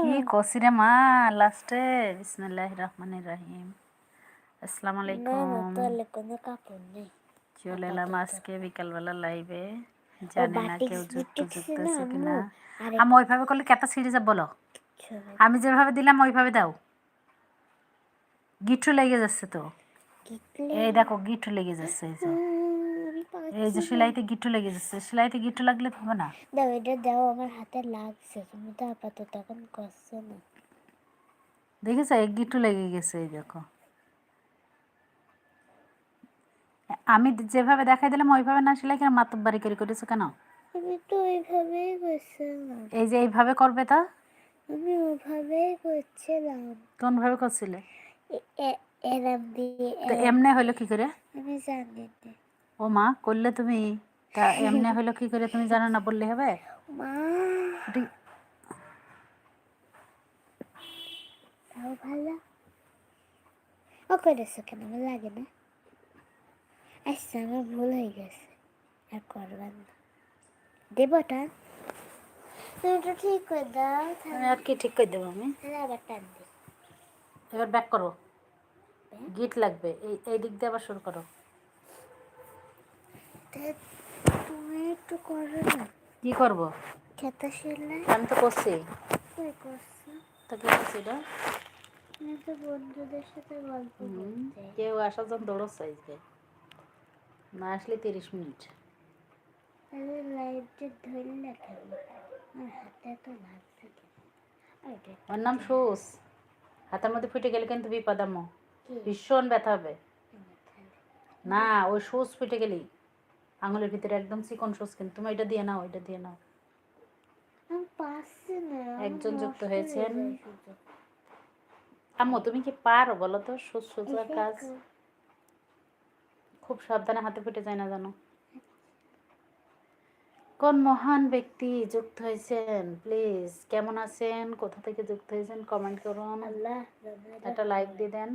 কি কষি রে মা? লাস্টে বিসমিল্লাহ রহমানির রহিম। আসসালামু আলাইকুম। চলে এলাম আজকে বিকালবেলা লাইভে জানি না কেউ যুক্ত যুক্ত আছে কিনা। আমি ওইভাবে করলে কেটা সিঁড়ি যাব বলো? আমি যেভাবে দিলাম ওইভাবে দাও। গিট্টু লেগে যাচ্ছে তো। এই দেখো গিট্টু লেগে যাচ্ছে এই যে। এই যে সেলাইতে গিট্টু লেগে যাচ্ছে সেলাইতে গিট্টু লাগলে হবে না। দাও এটা দাও আমার হাতে লাগছে তুমি তো আপাতত এখন করছ না। দেখেছ এক গিট্টু লেগে গেছে এই দেখো। আমি যেভাবে দেখাই দিলাম ওইভাবে না সেলাই কেন মাতব্বারি করে করেছ কেন? আমি তো ওইভাবেই করছিলাম এই যে এইভাবে করবে তা? আমি ওইভাবেই করছিলাম। কোনভাবে করছিলে? এ- এ- এরম দিয়ে এমনি হইল কি করে? আমি জানি না। ও মা করলে তুমি? তা এমনি হইল কি করে তুমি জানো না বললে হবে? ভালো। ও করেছ কেন? আমার লাগে না। আচ্ছা আমার ভুল হয়ে গেছে। আর করবার না। দেবটা তুমি তো ঠিক করে দাও আমি আর কি ঠিক করে দেবো আমি? তাহলে আবার টান দিই। এবার ব্যাক করো। গিট লাগবে। এই এই দিক দিয়ে আবার শুরু করো। তুমি একটু করো না। কি করব? খেতে শিখলে? আমি তো করছি। করছ? তো কি করছি এটা আমি তো বন্ধুদের সাথে গল্প কেউ আসার জন্য দৌড়চ্ছে আজকে। না আসলে তিরিশ মিনিট। তাহলে লাইটটা ধরলে কেন হাতে তো লাগছে ওর নাম সুস। হাতের মধ্যে ফুটে গেলে কিন্তু বিপদাম্ম কি? ভীষণ ব্যথা হবে। না ওই সুস ফুটে গেলি আঙুলের ভিতরে একদম চিকন সুস কিন্তু। তুমি এটা দিয়ে নাও এটা দিয়ে নাও। একজন যুক্ত হয়েছেন। আম্মু তুমি কি পারো বলো তো? সোজার এসে কাজ। খুব সাবধানে হাতে ফুটে যায় না জানো? কোন মহান ব্যক্তি যুক্ত হয়েছেন? প্লিজ কেমন আছেন? কোথা থেকে যুক্ত হয়েছেন? কমেন্ট করুন। আল্লাহ একটা লাইক দিয়ে দেন।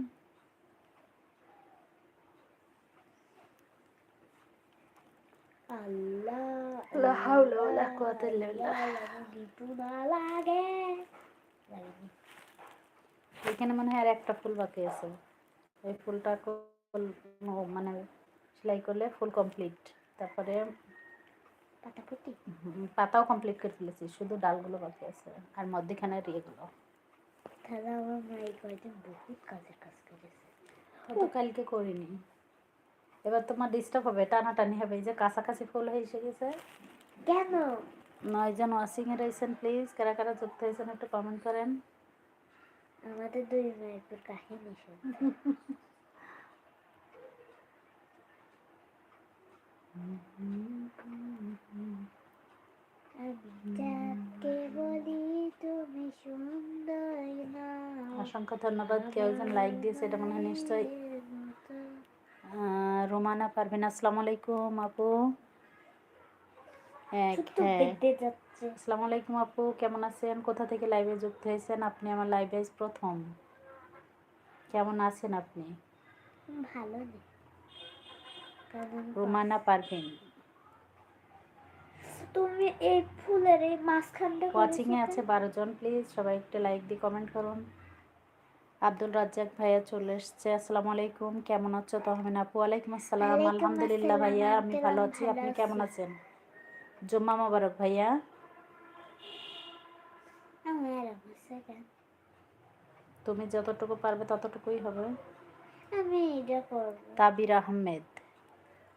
আল্লাহ লা হাওলা ওয়ালা কুওয়াতা ইল্লা বিল্লাহ। লাগে এখানে মনে হয় আর একটা ফুল বাকি আছে। ওই ফুলটা মানে সেলাই করলে ফুল কমপ্লিট তারপরে হুম, পাতাও কমপ্লিট করে ফেলেছি শুধু ডালগুলো বাকি আছে আর মধ্যেখানে ইয়েগুলো। তাহলে আমার মাই কয়দিন বহুত কাজের কাজ করেছে। তো কালকে করিনি। এবার তোমার ডিস্টার্ব হবে টানাটানি হবে এই যে কাছাকাছি ফুল হয়ে এসে গেছে। কেন? নয়জন ওয়াশিংয়ে রয়েছেন প্লিজ কারা কারা যুক্ত হয়েছেন একটু কমেন্ট করেন। আমাদের দুই মায়ের কাহিনী অসংখ্য ধন্যবাদ কেউ একজন লাইক দিয়েছে এটা মনে হয় নিশ্চয়ই। রোমানা পারভিন আসসালামু আলাইকুম আপু। হ্যাঁ। আসসালামু আলাইকুম আপু কেমন আছেন? কোথা থেকে লাইভে যুক্ত হয়েছেন? আপনি আমার লাইভে প্রথম। কেমন আছেন আপনি? ভালো রোমানা পারভিন তুমি এই ফুলের এই মাঝখানটা ওয়াচিং এ আছে বারো জন প্লিজ সবাই একটু লাইক দিয়ে কমেন্ট করুন। আব্দুল রাজ্জাক ভাইয়া চলে এসছে। আসসালামু আলাইকুম। কেমন আছো তহমিন আপু? ওয়ালাইকুম আসসালাম। আলহামদুলিল্লাহ ভাইয়া আমি ভালো আছি। আপনি কেমন আছেন? জুম্মা মোবারক ভাইয়া। তুমি যতটুকু পারবে ততটুকুই হবে। আমি এটা করব। তাবির আহমেদ।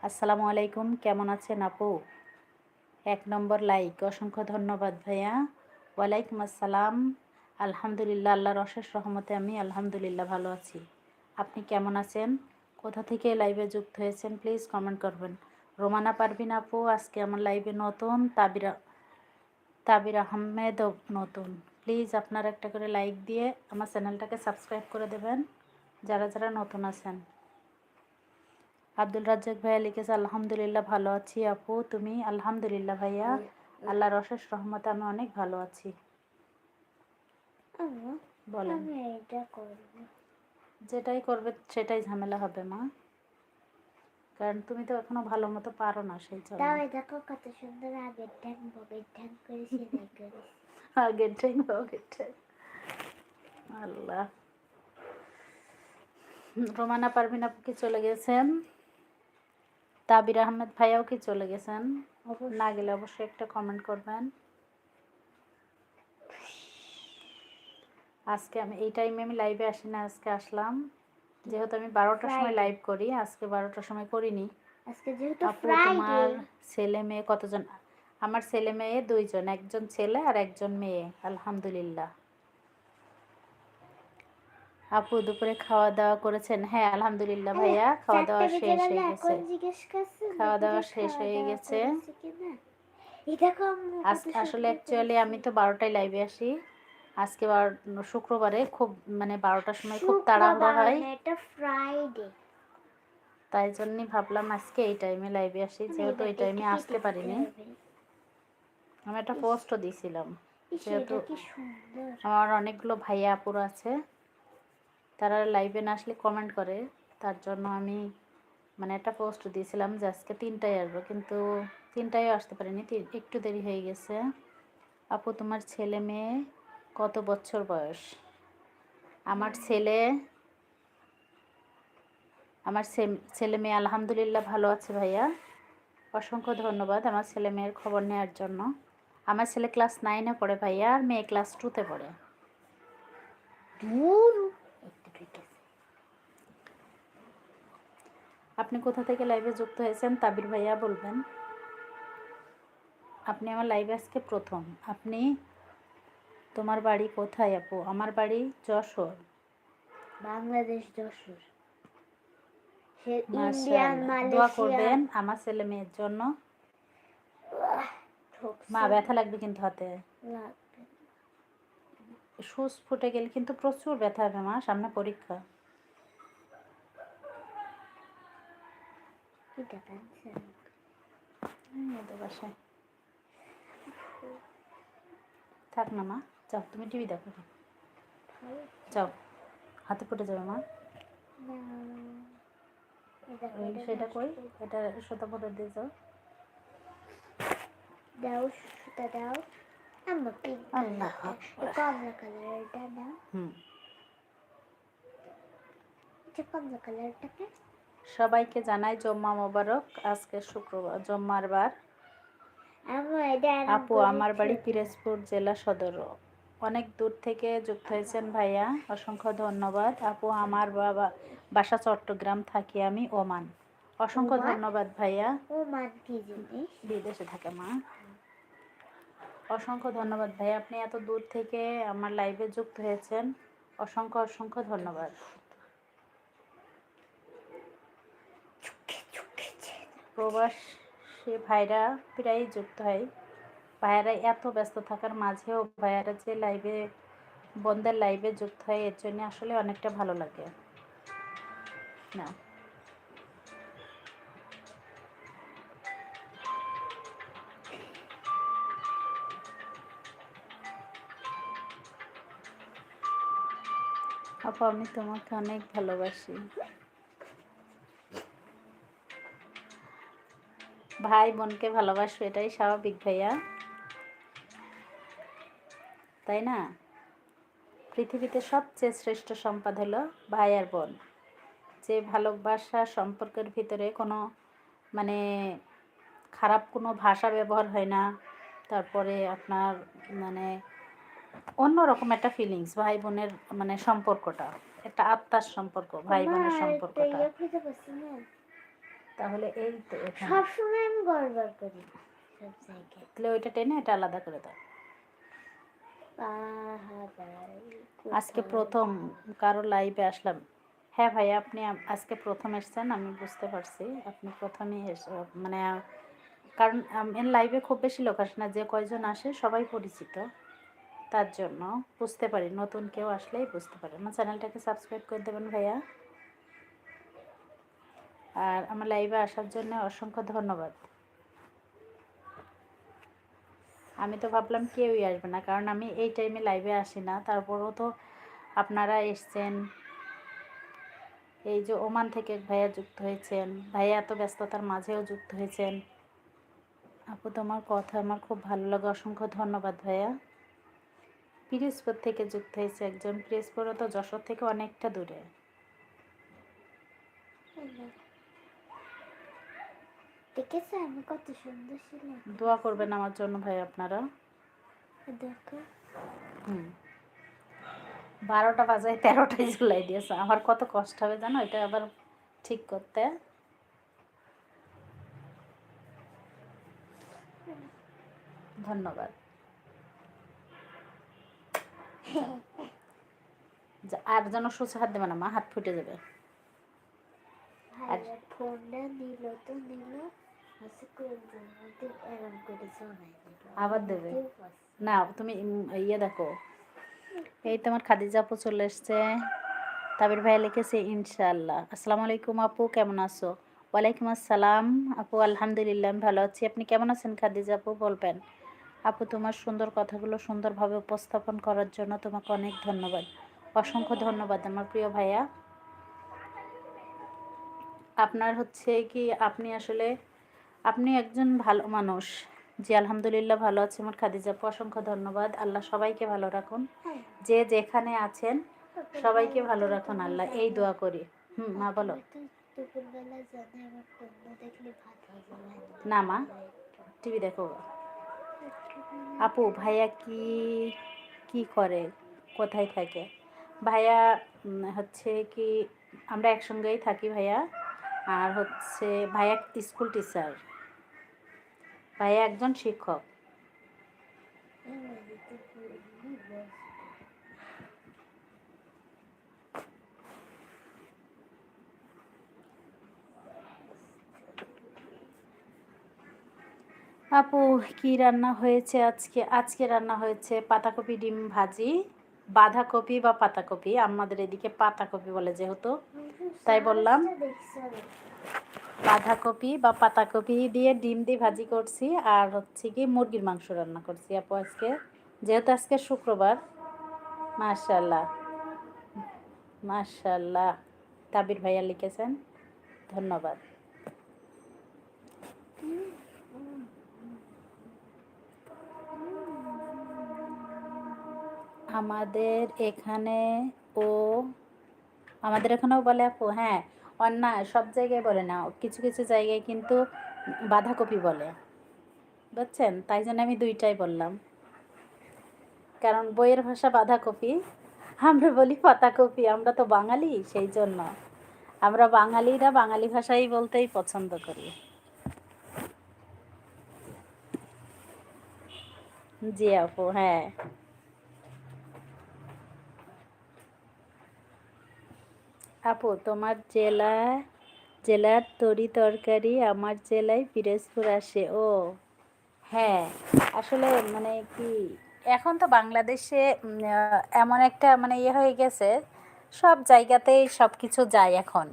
আসসালামু আলাইকুম। কেমন আছেন আপু? এক নম্বর লাইক। অসংখ্য ধন্যবাদ ভাইয়া। ওয়ালাইকুম আসসালাম। আলহামদুলিল্লাহ আল্লাহর অশেষ রহমতে আমি আলহামদুলিল্লাহ ভালো আছি। আপনি কেমন আছেন? কোথা থেকে লাইভে যুক্ত হয়েছেন প্লিজ কমেন্ট করবেন। রোমানা পারভিন আপু আজকে আমার লাইভে নতুন তাবিরা তাবির আহমেদও নতুন। প্লিজ আপনারা একটা করে লাইক দিয়ে আমার চ্যানেলটাকে সাবস্ক্রাইব করে দেবেন যারা যারা নতুন আছেন। আব্দুল রাজ্জাক ভাইয়া লিখেছে আলহামদুলিল্লাহ ভালো আছি আপু তুমি? আলহামদুলিল্লাহ ভাইয়া আল্লাহর অশেষ রহমতে আমি অনেক ভালো আছি। বলেন। আমি এটা করব। যেটাই করবে সেটাই ঝামেলা হবে মা। কারণ তুমি তো এখনও ভালো মতো পারো না সেই জন্য। তাও দেখো কত সুন্দর আগের ঠ্যাং বগের ঠ্যাং করে সেলাই করে আগের টাইম আগের টাইম আল্লাহ। রোমানা পারভিন আপু কি চলে গেছেন? তাবির আহমেদ ভাইয়াও কি চলে গেছেন? না গেলে অবশ্যই একটা কমেন্ট করবেন। আজকে আমি এই টাইমে আমি লাইভে আসি না আজকে আসলাম। যেহেতু আমি বারোটার সময় লাইভ করি আজকে বারোটার সময় করিনি। আজকে যেহেতু তোমার ছেলে মেয়ে কতজন? আমার ছেলে মেয়ে দুইজন একজন ছেলে আর একজন মেয়ে আলহামদুলিল্লাহ। আপু দুপুরে খাওয়া দাওয়া করেছেন? হ্যাঁ আলহামদুলিল্লাহ ভাইয়া খাওয়া দাওয়া শেষ হয়ে গেছে। খাওয়া দাওয়া শেষ হয়ে গেছে। আসলে অ্যাকচুয়ালি আমি তো বারোটায় লাইভে আসি। আজকে বার শুক্রবারে খুব মানে বারোটার সময় খুব তাড়াহুড়ো হয়। এটা ফ্রাইডে তাই জন্যই ভাবলাম আজকে এই টাইমে লাইভে আসি যেহেতু এই টাইমে আসতে পারিনি। আমি একটা পোস্টও দিয়েছিলাম যেহেতু আমার অনেকগুলো ভাইয়া আপুর আছে তারা লাইভে না আসলে কমেন্ট করে তার জন্য আমি মানে একটা পোস্ট দিয়েছিলাম যে আজকে তিনটায় আসব কিন্তু তিনটায় আসতে পারিনি একটু দেরি হয়ে গেছে। আপু তোমার ছেলে মেয়ে কত বছর বয়স? আমার ছেলে আমার ছেলে মেয়ে আলহামদুলিল্লাহ ভালো আছে ভাইয়া। অসংখ্য ধন্যবাদ আমার ছেলে মেয়ের খবর নেওয়ার জন্য। আমার ছেলে ক্লাস নাইনে পড়ে ভাইয়া আর মেয়ে ক্লাস টুতে পড়ে। আপনি কোথা থেকে লাইভে যুক্ত হয়েছেন তাবির ভাইয়া বলবেন। আপনি আমার লাইভে আজকে প্রথম। আপনি তোমার বাড়ি কোথায় আপু? আমার বাড়ি যশোর। বাংলাদেশ যশোর। দোয়া করবেন আমার ছেলে মেয়ের জন্য। মা ব্যথা লাগবে কিন্তু হাতে। সুচ ফুটে গেলে কিন্তু প্রচুর ব্যথা হবে মা সামনে পরীক্ষা। থাক না মা। যাও তুমি টিভি দেখো। যাও হাতে ফুটে যাবে মা। সেটা কই? এটা সুতা দিয়ে যাও। দাও সুতা দাও। আমার আল্লাহ কমলা কালারটা দাও। হুম। কমলা কালারটাকে সবাইকে জানাই জম্মা মোবারক আজকে শুক্রবার জম্মার বার। আপু আমার বাড়ি পিরোজপুর জেলা সদর। অনেক দূর থেকে যুক্ত হয়েছেন ভাইয়া। অসংখ্য ধন্যবাদ। আপু আমার বাবা বাসা চট্টগ্রাম থাকি আমি ওমান। অসংখ্য ধন্যবাদ ভাইয়া। ও মান কি জিনিস? বিদেশে থাকে মা। অসংখ্য ধন্যবাদ ভাই আপনি এত দূর থেকে আমার লাইভে যুক্ত হয়েছেন। অসংখ্য অসংখ্য ধন্যবাদ। প্রবাসী ভাইরা প্রায়ই যুক্ত হয়। ভাইয়ারা এত ব্যস্ত থাকার মাঝেও ভাইয়ারা যে লাইভে বন্ধের লাইভে যুক্ত হয়, এর জন্য আসলে অনেকটা ভালো লাগে। না। আপু, আমি তোমাকে অনেক ভালোবাসি। ভাই বোনকে ভালোবাসো এটাই স্বাভাবিক ভাইয়া। তাই না? পৃথিবীতে সবচেয়ে শ্রেষ্ঠ সম্পদ হলো ভাই আর বোন। যে ভালোবাসা সম্পর্কের ভিতরে কোনো মানে খারাপ কোনো ভাষা ব্যবহার হয় না তারপরে আপনার মানে অন্যরকম একটা ফিলিংস ভাই বোনের মানে সম্পর্কটা। একটা আত্মার সম্পর্ক ভাই বোনের সম্পর্কটা। তাহলে এই তো সবসময় আমি গড়বড় করি সব জায়গায়। তাহলে ওইটা টেনে এটা আলাদা করে দাও। আজকে প্রথম কারও লাইভে আসলাম। হ্যাঁ ভাই আপনি আজকে প্রথম এসেছেন আমি বুঝতে পারছি। আপনি প্রথমেই এস- মানে কারণ এর লাইভে খুব বেশি লোক আসে না। যে কয়জন আসে সবাই পরিচিত। তার জন্য বুঝতে পারি। নতুন কেউ আসলেই বুঝতে পারে। আমার চ্যানেলটাকে সাবস্ক্রাইব করে দেবেন ভাইয়া। আর আমার লাইভে আসার জন্য অসংখ্য ধন্যবাদ। আমি তো ভাবলাম কেউই আসবে না, কারণ আমি এই টাইমে লাইভে আসি না। তারপরেও তো আপনারা এসছেন। এই যে ওমান থেকে ভাইয়া যুক্ত হয়েছেন। ভাইয়া এত ব্যস্ততার মাঝেও যুক্ত হয়েছেন। আপু, তোমার কথা আমার খুব ভালো লাগে। অসংখ্য ধন্যবাদ ভাইয়া। পিরিজপুর থেকে যুক্ত হয়েছে একজন। পিরিজপুরও তো যশোর থেকে অনেকটা দূরে। দেখেছ আমি কত সুন্দর ছিলাম। দোয়া করবেন আমার জন্য ভাই আপনারা। দেখো। হুম। বারোটা বাজায় তেরোটাই ঝুলাই দিয়েছে। আমার কত কষ্ট হবে জানো? এটা আবার ঠিক করতে। ধন্যবাদ। আর যেন সোজা হাত দেবে না মা হাত ফুটে যাবে। ভাইয়া ফোনটা নিল তো নিল। আবার দেবে? না, তুমি ইয়ে দেখো। এই তোমার খাদিজা আপু চলে এসছে। তাবির ভাই লিখেছে ইনশাল্লাহ আসসালামু আলাইকুম আপু, কেমন আছো? ওয়ালাইকুম আসসালাম। আপু, আলহামদুলিল্লাহ, আমি ভালো আছি। আপনি কেমন আছেন খাদিজা আপু? বলবেন। আপু, তোমার সুন্দর কথাগুলো সুন্দরভাবে উপস্থাপন করার জন্য তোমাকে অনেক ধন্যবাদ। অসংখ্য ধন্যবাদ আমার প্রিয় ভাইয়া। আপনার হচ্ছে কি, আপনি আসলে আপনি একজন ভালো মানুষ। জি আলহামদুলিল্লাহ ভালো আছে আমার খাদিজা আপু অসংখ্য ধন্যবাদ। আল্লাহ সবাইকে ভালো রাখুন। হ্যাঁ। যে যেখানে আছেন সবাইকে ভালো রাখুন আল্লাহ। এই দোয়া করি। হুম মা বলো। না। মা টিভি দেখো। আপু ভাইয়া কি কি করে? কোথায় থাকে? ভাইয়া হচ্ছে কি আমরা একসঙ্গেই থাকি ভাইয়া। আর হচ্ছে ভাইয়া স্কুল টিচার। ভাইয়া একজন শিক্ষক। আপু, কি রান্না হয়েছে আজকে? আজকে রান্না হয়েছে পাতাকপি ডিম ভাজি, বাঁধাকপি বা পাতাকপি। আমাদের এদিকে পাতাকপি বলে যেহেতু, তাই বললাম। বাঁধাকপি বা পাতাকপি দিয়ে ডিম দিয়ে ভাজি করছি আর হচ্ছে কি মুরগির মাংস রান্না করছি আপু আজকে। যেহেতু আজকে শুক্রবার মাশাল্লাহ মাশাল্লাহ তাবির ভাইয়া লিখেছেন, ধন্যবাদ। আমাদের এখানে ও, আমাদের এখানেও বলে আপু হ্যাঁ অন্য সব জায়গায় বলে না, কিছু কিছু জায়গায় কিন্তু বাঁধাকপি বলে। বুঝছেন? তাই জন্য আমি দুইটাই বললাম। কারণ বইয়ের ভাষা বাঁধাকপি, আমরা বলি পাতাকপি, আমরা তো বাঙালি, সেই জন্য। আমরা বাঙালিরা বাঙালি ভাষাই বলতেই পছন্দ করি। জি আপু হ্যাঁ। আপু, তোমার জেলা, জেলার তরি তরকারি আমার জেলায় পিরোজপুর আসে, ও। হ্যাঁ আসলে মানে কি, এখন তো বাংলাদেশে এমন একটা মানে ইয়ে হয়ে গেছে, সব জায়গাতেই সব কিছু যায় এখন।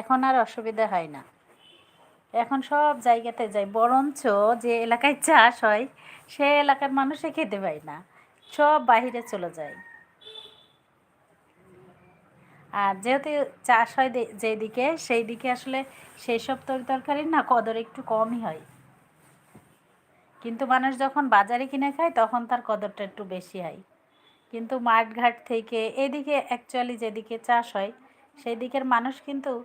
এখন আর অসুবিধা হয় না। এখন সব জায়গাতে যায়, বরঞ্চ যে এলাকায় চাষ হয়, সে এলাকার মানুষে খেতে পায় না, সব বাইরে চলে যায়। আর যেহেতু চাষ হয় যেদিকে সেই দিকে আসলে সেই সব তরি তরকারির না কদর একটু কমই হয়। কিন্তু মানুষ যখন বাজারে কিনে খায়, তখন তার কদরটা একটু বেশি হয়। কিন্তু মাঠঘাট থেকে এদিকে অ্যাকচুয়ালি যেদিকে চাষ হয় সেই দিকের মানুষ কিন্তু,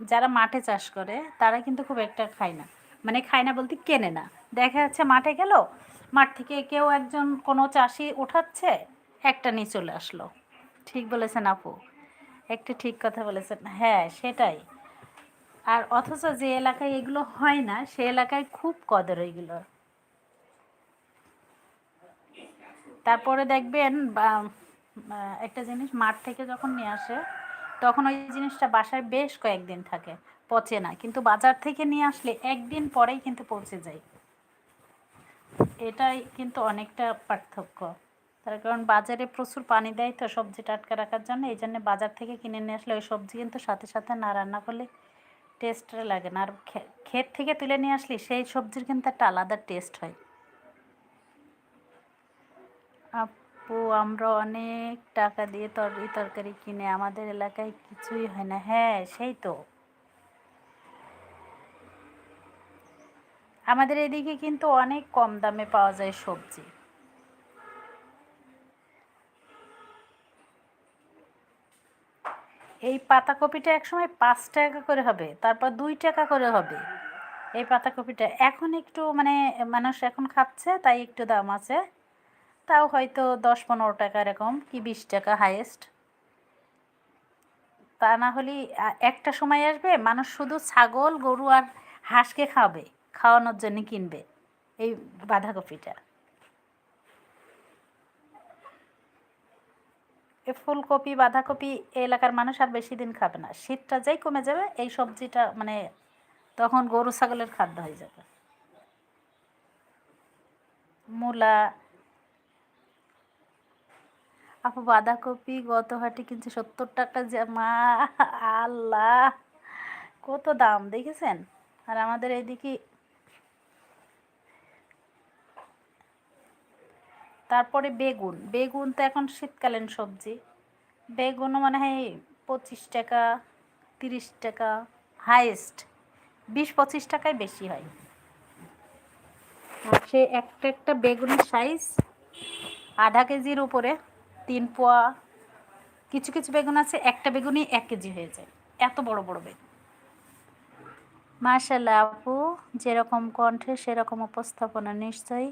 যারা মাঠে চাষ করে, তারা কিন্তু খুব একটা খায় না। মানে খায় না বলতে কেনে না। দেখা যাচ্ছে মাঠে গেল, মাঠ থেকে কেউ একজন কোনো চাষি উঠাচ্ছে, একটা নিয়ে চলে আসলো। ঠিক বলেছেন আপু। একটু ঠিক কথা বলেছেন। হ্যাঁ সেটাই। আর অথচ যে এলাকায় এগুলো হয় না, সে এলাকায় খুব কদর এগুলো। তারপরে দেখবেন একটা জিনিস মাঠ থেকে যখন নিয়ে আসে, তখন ওই জিনিসটা বাসায় বেশ কয়েকদিন থাকে, পচে না। কিন্তু বাজার থেকে নিয়ে আসলে একদিন পরেই কিন্তু পচে যায়। এটাই কিন্তু অনেকটা পার্থক্য। তার কারণ বাজারে প্রচুর পানি দেয় তো সবজি টাটকা রাখার জন্য। এই জন্য বাজার থেকে কিনে নিয়ে আসলে ওই সবজি কিন্তু সাথে সাথে না রান্না করলে টেস্টটা লাগে না। আর ক্ষেত থেকে তুলে নিয়ে আসলে সেই সবজির কিন্তু একটা আলাদা টেস্ট হয়। আপু, আমরা অনেক টাকা দিয়ে তরি তরকারি কিনে, আমাদের এলাকায় কিছুই হয় না। হ্যাঁ সেই তো। আমাদের এদিকে কিন্তু অনেক কম দামে পাওয়া যায় সবজি। এই পাতাকপিটা একসময় পাঁচ টাকা করে হবে, তারপর দুই টাকা করে হবে। এই পাতাকপিটা এখন একটু মানে মানুষ এখন খাচ্ছে, তাই একটু দাম আছে। তাও হয়তো দশ পনেরো টাকা এরকম কি বিশ টাকা হাইয়েস্ট তা না হলে একটা সময় আসবে মানুষ শুধু ছাগল, গরু আর হাঁসকে খাবে, খাওয়ানোর জন্য কিনবে, এই বাঁধাকপিটা। ফুলকপি, বাঁধাকপি এলাকার মানুষ আর বেশি দিন খাবে না। শীতটা যেই কমে যাবে, এই সবজিটা মানে তখন গরু, ছাগলের খাদ্য হয়ে যাবে। মূলা, আপু বাঁধাকপি গত হাটে কিনছে সত্তর টাকা জামা আল্লাহ, কত দাম, দেখেছেন? আর আমাদের এইদিকে তারপরে বেগুন। বেগুন তো এখন শীতকালীন সবজি। বেগুনও মানে হয় পঁচিশ টাকা, তিরিশ টাকা হাইয়েস্ট বিশ পঁচিশ টাকায় বেশি হয়। আর সে একটা একটা বেগুনের সাইজ আধা কেজির উপরে তিন পোয়া, কিছু কিছু বেগুন আছে, একটা বেগুনই এক কেজি হয়ে যায়। এত বড় বড় বেগুন। মাশাল্লাহ আপু, যেরকম কণ্ঠে সেরকম উপস্থাপনা নিশ্চয়ই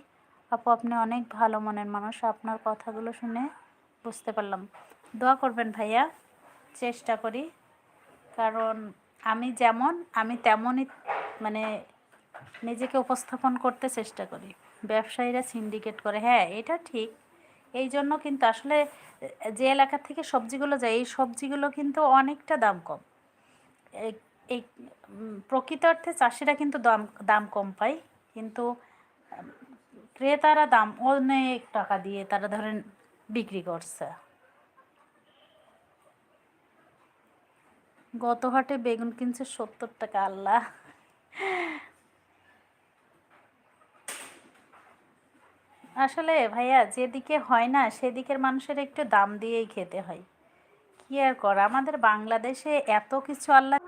আপু, আপনি অনেক ভালো মনের মানুষ। আপনার কথাগুলো শুনে বুঝতে পারলাম। দোয়া করবেন ভাইয়া, চেষ্টা করি। কারণ আমি যেমন, আমি তেমনই মানে নিজেকে উপস্থাপন করতে চেষ্টা করি। ব্যবসায়ীরা সিন্ডিকেট করে। হ্যাঁ এটা ঠিক। এই জন্য কিন্তু আসলে যে এলাকা থেকে সবজিগুলো যায়, এই সবজিগুলো কিন্তু অনেকটা দাম কম। এই- প্রকৃত অর্থে চাষিরা কিন্তু দাম দাম কম পায়। কিন্তু ক্রেতারা দাম অনেক টাকা দিয়ে তারা ধরেন বিক্রি করছে। গত হাটে বেগুন কিনছে সত্তর টাকা, আল্লাহ। আসলে ভাইয়া, যেদিকে হয় না, সেদিকের মানুষের একটু দাম দিয়েই খেতে হয়। কি আর করা, আমাদের বাংলাদেশে এত কিছু আল্লাহ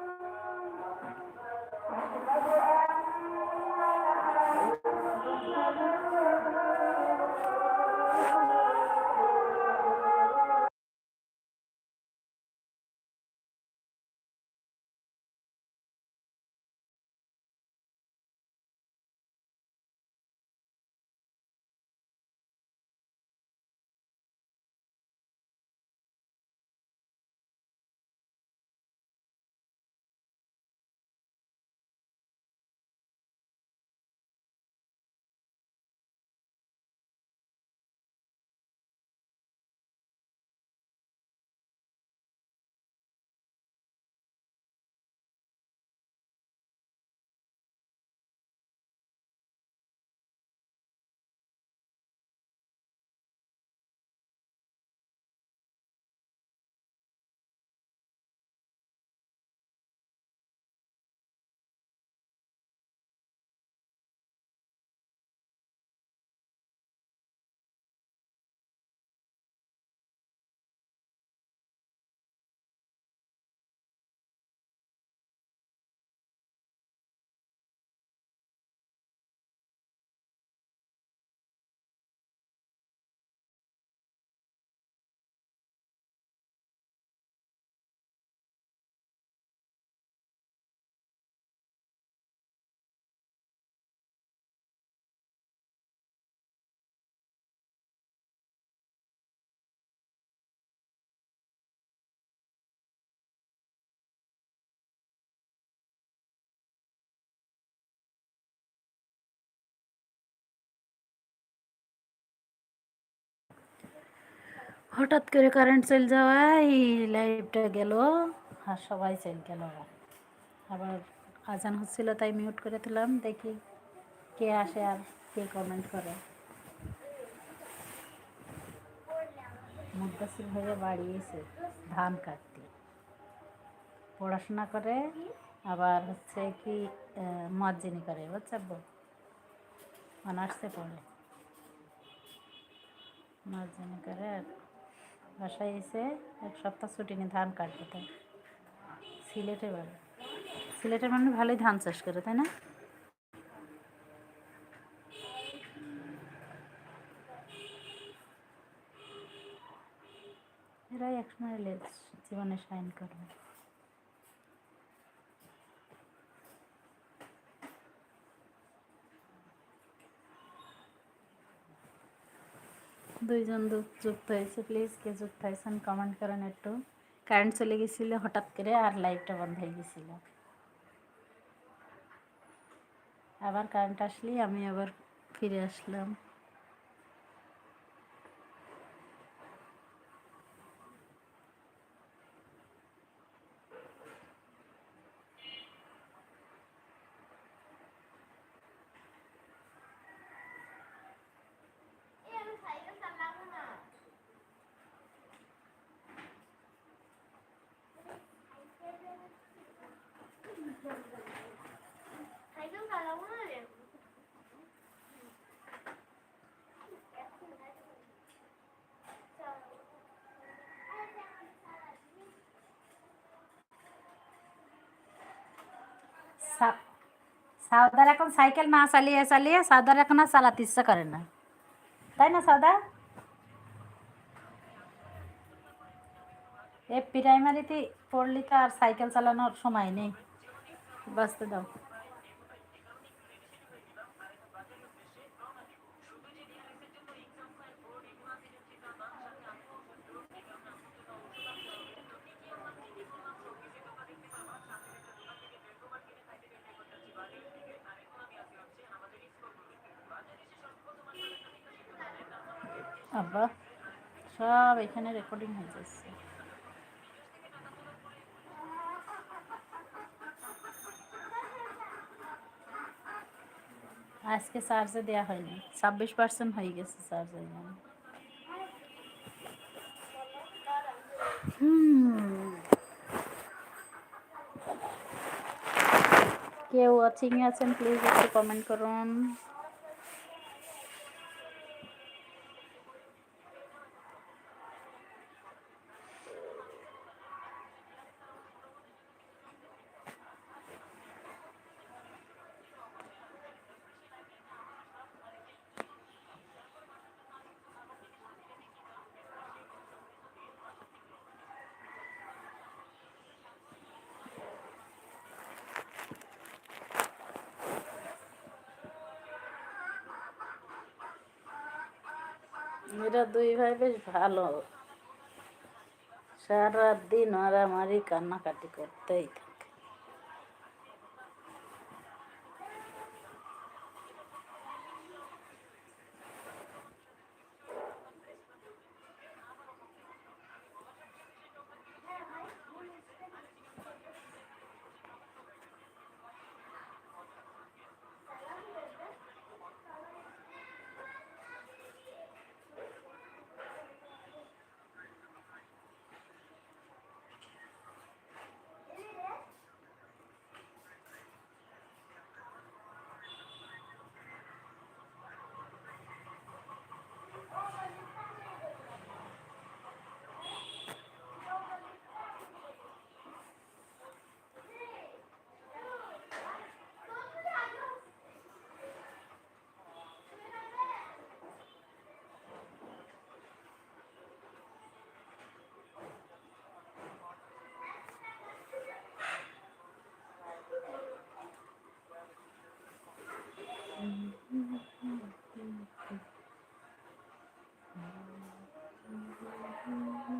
হঠাৎ করে কারেন্ট চলে যাওয়ায় লাইভটা গেল, আর সবাই চলে গেল আবার আজান হচ্ছিল, তাই মিউট করে দিলাম, দেখি কে আসে আর কে কমেন্ট করে। মুদাসির ভাইয়া বাড়ি এসে ধান কাটতে। পড়াশোনা করে, আবার হচ্ছে কি মজ্জিনি করে, বুঝছ অনার্সে পড়ে। মজ্জিনি করে আর বাসায় এসে এক সপ্তাহ ছুটি নিয়ে ধান কাটবে তাই। সিলেটে বাড়ি। সিলেটের মানুষ ভালোই ধান চাষ করে, তাই না? এরাই একসময় জীবনে সাইন করবে। দুইজন যুক্ত হয়েছে। প্লিজ কে যুক্ত হয়েছেন কমেন্ট করেন একটু। কারেন্ট চলে গেছিল, হঠাৎ করে আর লাইটটা বন্ধ হয়ে গেছিল। আবার কারেন্ট আসলেই আমি আবার ফিরে আসলাম সা- সাউদার এখন সাইকেল না চালিয়ে চালিয়ে সাউদার এখন আর চালাতে ইচ্ছা করে না। তাই না সাউদা এ প্রাইমারিতে পড়লি তো আর সাইকেল চালানোর সময় নেই। বাঁচতে দাও। আব্বা, সব এখানে রেকর্ডিং হয়ে যাচ্ছে। আজকে চার্জে দেওয়া হয়নি। ছাব্বিশ পার্সেন্ট হয়ে গেছে চার্জ এখানে কেউ ওয়াচিং আছেন প্লিজ একটু কমেন্ট করুন। এরা দুই ভাই বেশ ভালো। সারা দিন মারামারি কান্নাকাটি করতেই থাকে। Música